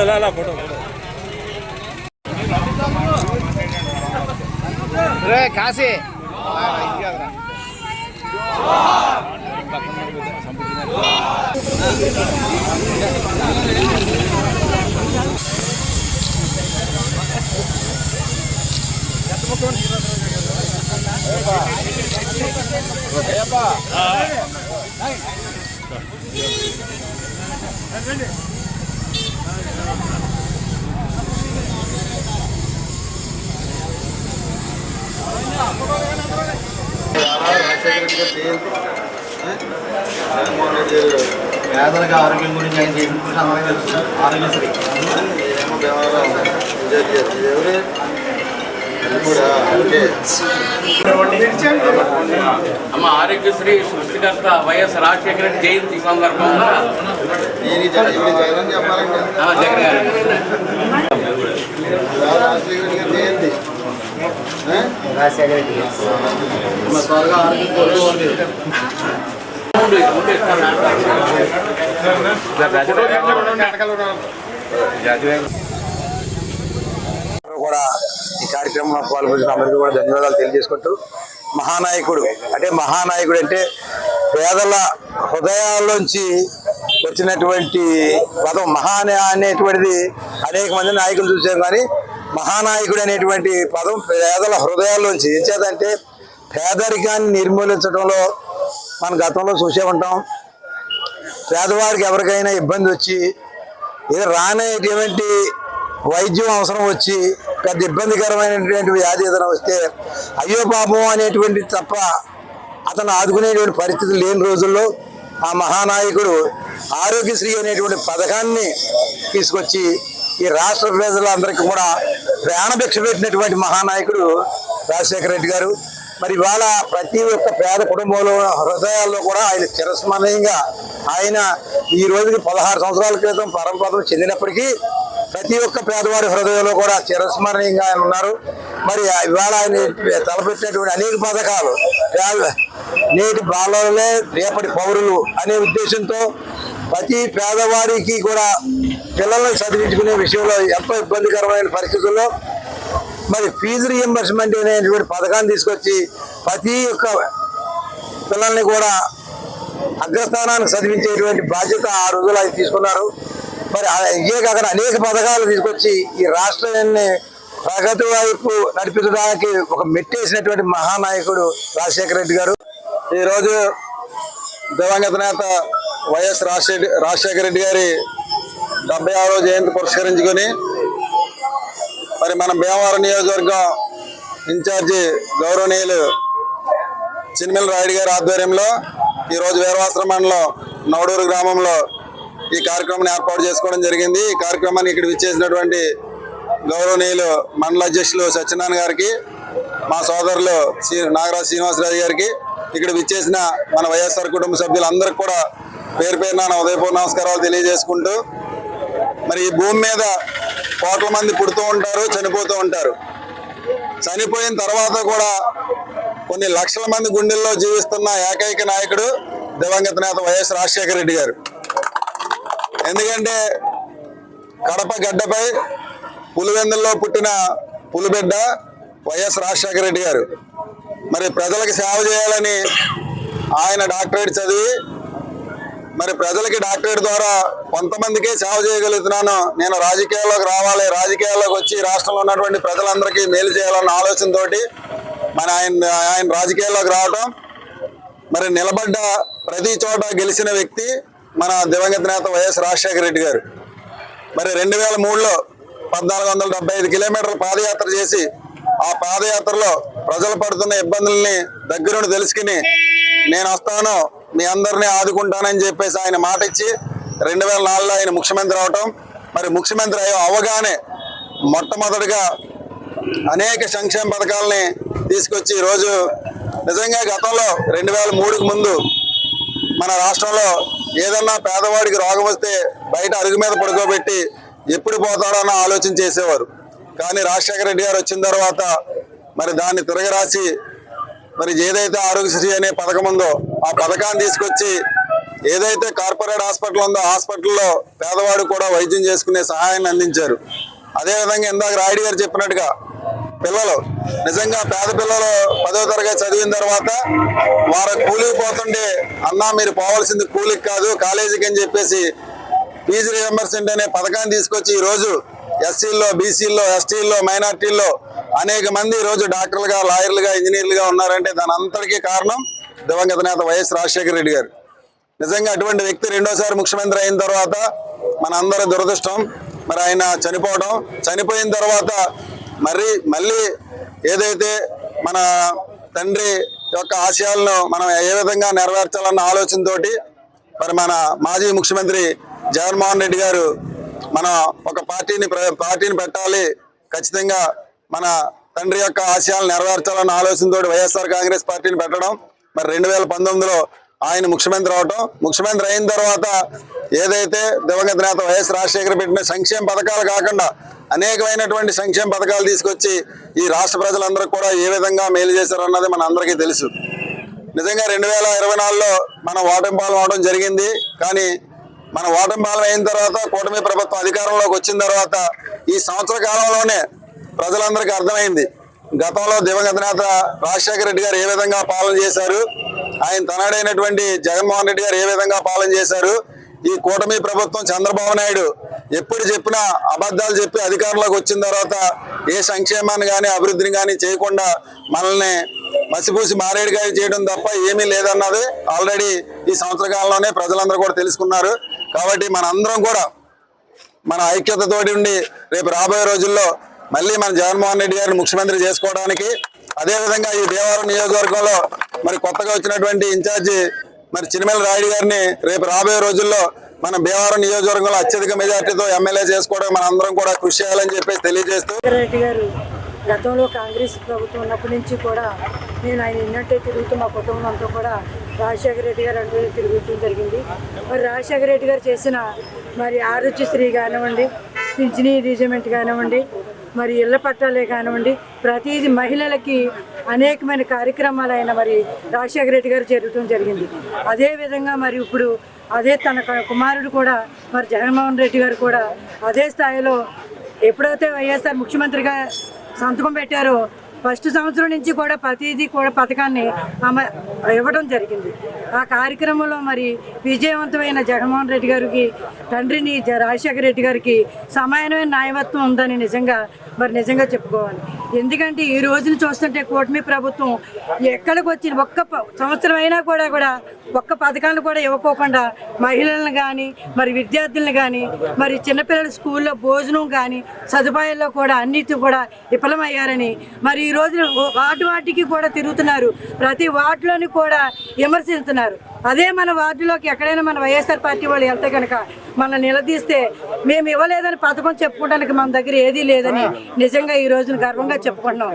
ಅಲ್ಲ ಅಲ್ಲ ಅಲ್ಲ ಫೋಟೋ ಫೋಟೋ ರೇ ಕಾಸಿ ಮುಖ್ಯಮಂತ್ರಿ పేదలకు ఆరోగ్యం గురించి ఆయన చేయించుకుంటే తెలుసు. ఆరోగ్యశ్రీ. అమ్మ ఆరోగ్యశ్రీ సృష్టికర్త వైఎస్ రాజశేఖర రెడ్డి జయంతి సందర్భంగా జగన్ గారి జయంతి. కూడా ఈ కార్యక్రమంలో పాల్గొన్న అందరికీ కూడా ధన్యవాదాలు తెలియజేసుకుంటూ మహానాయకుడు అంటే మహానాయకుడు అంటే పేదల హృదయాల్లోంచి వచ్చినటువంటి పదం మహాన అనేటువంటిది అనేక మంది నాయకులు చూసాం కానీ మహానాయకుడు అనేటువంటి పదం పేదల హృదయాల్లోంచి ఏం చేదంటే పేదరికాన్ని నిర్మూలించడంలో మన గతంలో చూసే ఉంటాం. పేదవాడికి ఎవరికైనా ఇబ్బంది వచ్చి ఇది రానేటువంటి వైద్యం అవసరం వచ్చి పెద్ద ఇబ్బందికరమైనటువంటి వ్యాధి ఏదైనా వస్తే అయ్యో పాపం అనేటువంటి తప్ప అతను ఆదుకునేటువంటి పరిస్థితి లేని రోజుల్లో ఆ మహానాయకుడు ఆరోగ్యశ్రీ అనేటువంటి పథకాన్ని తీసుకొచ్చి ఈ రాష్ట్ర ప్రజలందరికీ కూడా ప్రాణభిక్ష పెట్టినటువంటి మహానాయకుడు రాజశేఖర రెడ్డి గారు. మరి ఇవాళ ప్రతి ఒక్క పేద కుటుంబంలో హృదయాల్లో కూడా ఆయన చిరస్మరణీయంగా ఆయన ఈ రోజుకి పదహారు సంవత్సరాల క్రితం పరంపరం చెందినప్పటికీ ప్రతి ఒక్క పేదవాడి హృదయంలో కూడా చిరస్మరణీయంగా ఆయన ఉన్నారు. మరి ఇవాళ ఆయన తలపెట్టినటువంటి అనేక పథకాలు నేటి బాలలే రేపటి పౌరులు అనే ఉద్దేశంతో ప్రతి పేదవాడికి కూడా పిల్లల్ని చదివించుకునే విషయంలో ఎంతో ఇబ్బందికరమైన పరిస్థితుల్లో మరి ఫీజు రియంబర్స్మెంట్ అనేటువంటి పథకాన్ని తీసుకొచ్చి ప్రతి ఒక్క పిల్లల్ని కూడా అగ్రస్థానానికి చదివించేటువంటి బాధ్యత ఆ రోజులు అది తీసుకున్నారు. మరి ఇవే కాక అనేక పథకాలు తీసుకొచ్చి ఈ రాష్ట్రాన్ని ప్రగతి వైపు నడిపించడానికి ఒక మెట్టేసినటువంటి మహానాయకుడు రాజశేఖర రెడ్డి గారు. ఈరోజు దివంగత నేత వైఎస్ రాజశేఖర రాజశేఖర రెడ్డి గారి డెబ్బై ఆరో జయంతి పురస్కరించుకొని మరి మన భీమవరం నియోజకవర్గం ఇన్ఛార్జి గౌరవనీయులు చిన్మిల రాయుడు గారి ఆధ్వర్యంలో ఈరోజు వీరవాసర మండలం నవడూరు గ్రామంలో ఈ కార్యక్రమాన్ని ఏర్పాటు చేసుకోవడం జరిగింది. ఈ కార్యక్రమాన్ని ఇక్కడ విచ్చేసినటువంటి గౌరవనీయులు మండల అధ్యక్షులు సత్యనారాయణ గారికి మా సోదరులు శ్రీ నాగరాజు శ్రీనివాసరాజు గారికి ఇక్కడ విచ్చేసిన మన వైఎస్ఆర్ కుటుంబ సభ్యులందరికీ కూడా పేరు పేరు నా ఉదయపూర్ నమస్కారాలు తెలియజేసుకుంటూ మరి ఈ భూమి మీద కోట్ల మంది పుడుతూ ఉంటారు చనిపోతూ ఉంటారు. చనిపోయిన తర్వాత కూడా కొన్ని లక్షల మంది గుండెల్లో జీవిస్తున్న ఏకైక నాయకుడు దివంగత నేత వైఎస్ రాజశేఖర రెడ్డి గారు. ఎందుకంటే కడప గడ్డపై పులివెందుల్లో పుట్టిన పులిబిడ్డ వైఎస్ రాజశేఖర రెడ్డి గారు. మరి ప్రజలకు సేవ చేయాలని ఆయన డాక్టరేట్ చదివి మరి ప్రజలకి డాక్టరేట్ ద్వారా కొంతమందికే సేవ చేయగలుగుతున్నాను. నేను రాజకీయాల్లోకి రావాలి రాజకీయాల్లోకి వచ్చి రాష్ట్రంలో ఉన్నటువంటి ప్రజలందరికీ మేలు చేయాలన్న ఆలోచనతోటి మన ఆయన ఆయన రాజకీయాల్లోకి రావటం మరి నిలబడ్డ ప్రతి చోట గెలిచిన వ్యక్తి మన దివంగత నేత వైఎస్ రాజశేఖర రెడ్డి గారు. మరి రెండు వేల మూడులో పద్నాలుగు వందల డెబ్బై ఐదు కిలోమీటర్ల పాదయాత్ర చేసి ఆ పాదయాత్రలో ప్రజలు పడుతున్న ఇబ్బందుల్ని దగ్గరుండి తెలుసుకుని నేను వస్తాను. మీ అందరినీ ఆదుకుంటానని చెప్పేసి ఆయన మాట ఇచ్చి రెండు వేల నాలుగులో ఆయన ముఖ్యమంత్రి అవటం. మరి ముఖ్యమంత్రి అయ్యో అవగానే మొట్టమొదటిగా అనేక సంక్షేమ పథకాలని తీసుకొచ్చి ఈరోజు నిజంగా గతంలో రెండు వేల మూడుకు ముందు మన రాష్ట్రంలో ఏదన్నా పేదవాడికి రోగం వస్తే బయట అరుగు మీద పడుకోబెట్టి ఎప్పుడు పోతాడో అన్న ఆలోచన చేసేవారు. కానీ రాజశేఖర రెడ్డి గారు వచ్చిన తర్వాత మరి దాన్ని తిరగరాసి మరి ఏదైతే ఆరోగ్యశ్రీ అనే పథకం ఉందో ఆ పథకాన్ని తీసుకొచ్చి ఏదైతే కార్పొరేట్ హాస్పిటల్ ఉందో హాస్పిటల్లో పేదవాడు కూడా వైద్యం చేసుకునే సహాయాన్ని అందించారు. అదేవిధంగా ఇందాక రాయుడు గారు చెప్పినట్టుగా పిల్లలు నిజంగా పేద పిల్లలు పదో తరగతి చదివిన తర్వాత వారు కూలికి పోతుంటే అన్నా మీరు పోవాల్సింది కూలికి కాదు కాలేజీకి అని చెప్పేసి ఫీజు రియంబర్స్మెంట్ అనే పథకాన్ని తీసుకొచ్చి ఈ రోజు ఎస్సీల్లో బీసీల్లో ఎస్టీల్లో మైనార్టీల్లో అనేక మంది ఈరోజు రోజు డాక్టర్లుగా లాయర్లుగా ఇంజనీర్లుగా ఉన్నారంటే దాని అంతటికీ కారణం దివంగత నేత వైఎస్ రాజశేఖర రెడ్డి గారు. నిజంగా అటువంటి వ్యక్తి రెండోసారి ముఖ్యమంత్రి అయిన తర్వాత మన అందరి దురదృష్టం మరి ఆయన చనిపోవడం చనిపోయిన తర్వాత మరి మళ్ళీ ఏదైతే మన తండ్రి యొక్క ఆశయాలను మనం ఏ విధంగా నెరవేర్చాలన్న ఆలోచనతోటి మరి మన మాజీ ముఖ్యమంత్రి జగన్మోహన్ రెడ్డి గారు మన ఒక పార్టీని ప్ర- పార్టీని పెట్టాలి ఖచ్చితంగా మన తండ్రి యొక్క ఆశయాలు నెరవేర్చాలన్న ఆలోచనతో వైఎస్ఆర్ కాంగ్రెస్ పార్టీని పెట్టడం మరి రెండు వేల పంతొమ్మిదిలో ఆయన ముఖ్యమంత్రి అవటం. ముఖ్యమంత్రి అయిన తర్వాత ఏదైతే దివంగత నేత వైఎస్ రాజశేఖర పెట్టిన సంక్షేమ పథకాలు కాకుండా అనేకమైనటువంటి సంక్షేమ పథకాలు తీసుకొచ్చి ఈ రాష్ట్ర ప్రజలందరూ కూడా ఏ విధంగా మేలు చేశారన్నది మన అందరికీ తెలుసు. నిజంగా రెండు వేల ఇరవై నాలుగులో మనం ఓటమి అవడం జరిగింది. కానీ మన ఓటమి అయిన తర్వాత కూటమి ప్రభుత్వం అధికారంలోకి వచ్చిన తర్వాత ఈ సంవత్సర కాలంలోనే ప్రజలందరికీ అర్థమైంది. గతంలో దివంగత నేత రాజశేఖర రెడ్డి గారు ఏ విధంగా పాలన చేశారు? ఆయన తనడైనటువంటి జగన్మోహన్ రెడ్డి గారు ఏ విధంగా పాలన చేశారు? ఈ కూటమి ప్రభుత్వం చంద్రబాబు నాయుడు ఎప్పుడు చెప్పినా అబద్ధాలు చెప్పి అధికారంలోకి వచ్చిన తర్వాత ఏ సంక్షేమాన్ని కానీ అభివృద్ధిని కానీ చేయకుండా మనల్ని మసిపూసి మారేడుకాయ చేయడం తప్ప ఏమీ లేదన్నది ఆల్రెడీ ఈ సంవత్సర కాలంలోనే ప్రజలందరూ కూడా తెలుసుకున్నారు. కాబట్టి మనందరం కూడా మన ఐక్యతతోటి ఉండి రేపు రాబోయే రోజుల్లో మళ్ళీ మన జగన్మోహన్ రెడ్డి గారిని ముఖ్యమంత్రి చేసుకోవడానికి అదేవిధంగా ఈ దేవరం నియోజకవర్గంలో మరి కొత్తగా వచ్చినటువంటి ఇన్ఛార్జి మరి చినిమల రాయుడు గారిని రేపు రాబోయే రోజుల్లో మన భీమవరం నియోజకవర్గంలో అత్యధిక మెజార్టీతో ఎమ్మెల్యే చేసుకోవడం మన అందరం కూడా కృషి చేయాలని చెప్పేసి తెలియజేస్తూ రెడ్డి గారు గతంలో కాంగ్రెస్ ప్రభుత్వం ఉన్నప్పటి నుంచి కూడా నేను ఆయన ఎన్నట్టే తిరుగుతూ మా కుటుంబం అంతా కూడా రాజశేఖర రెడ్డి గారు అంటే తిరుగుతూ జరిగింది. మరి రాజశేఖర రెడ్డి గారు చేసిన మరి ఆరోగ్యశ్రీ కానివ్వండి పింఛనీ రీజమెంట్ కానివ్వండి మరి ఇళ్ళ పట్టాలే కానివ్వండి ప్రతిదీ మహిళలకి అనేకమైన కార్యక్రమాలు అయిన మరి రాజశేఖర రెడ్డి గారు జరగటం జరిగింది. అదేవిధంగా మరి ఇప్పుడు అదే తన కుమారుడు కూడా మరి జగన్మోహన్ రెడ్డి గారు కూడా అదే స్థాయిలో ఎప్పుడైతే వైఎస్ఆర్ ముఖ్యమంత్రిగా సంతకం పెట్టారో ఫస్ట్ సంవత్సరం నుంచి కూడా ప్రతిదీ కూడా పథకాన్ని ఆమె ఇవ్వడం జరిగింది. ఆ కార్యక్రమంలో మరి విజయవంతమైన జగన్మోహన్ రెడ్డి గారికి తండ్రిని జ- రాజశేఖర రెడ్డి గారికి సమానమైన న్యాయవత్వం ఉందని నిజంగా మరి నిజంగా చెప్పుకోవాలి. ఎందుకంటే ఈ రోజున చూస్తుంటే కూటమి ప్రభుత్వం ఎక్కడికి వచ్చిన ఒక్క ప- సంవత్సరం అయినా కూడా కూడా ఒక్క పథకాలు కూడా ఇవ్వకోకుండా మహిళలను కానీ మరి విద్యార్థులను కానీ మరి చిన్నపిల్లల స్కూల్లో భోజనం కానీ సదుపాయాల్లో కూడా అన్నిటి కూడా విఫలమయ్యారని మరి ఈ రోజున వాటి వాటికి కూడా తిరుగుతున్నారు. ప్రతి వార్డులోని కూడా విమర్శిస్తున్నారు. అదే మన వార్డులోకి ఎక్కడైనా మన వైఎస్ఆర్ పార్టీ వాళ్ళు వెళ్తే కనుక మనల్ని నిలదీస్తే మేము ఇవ్వలేదని పథకం చెప్పుకోవడానికి మన దగ్గర ఏదీ లేదని నిజంగా ఈ రోజున గర్వంగా చెప్పుకుంటున్నాం.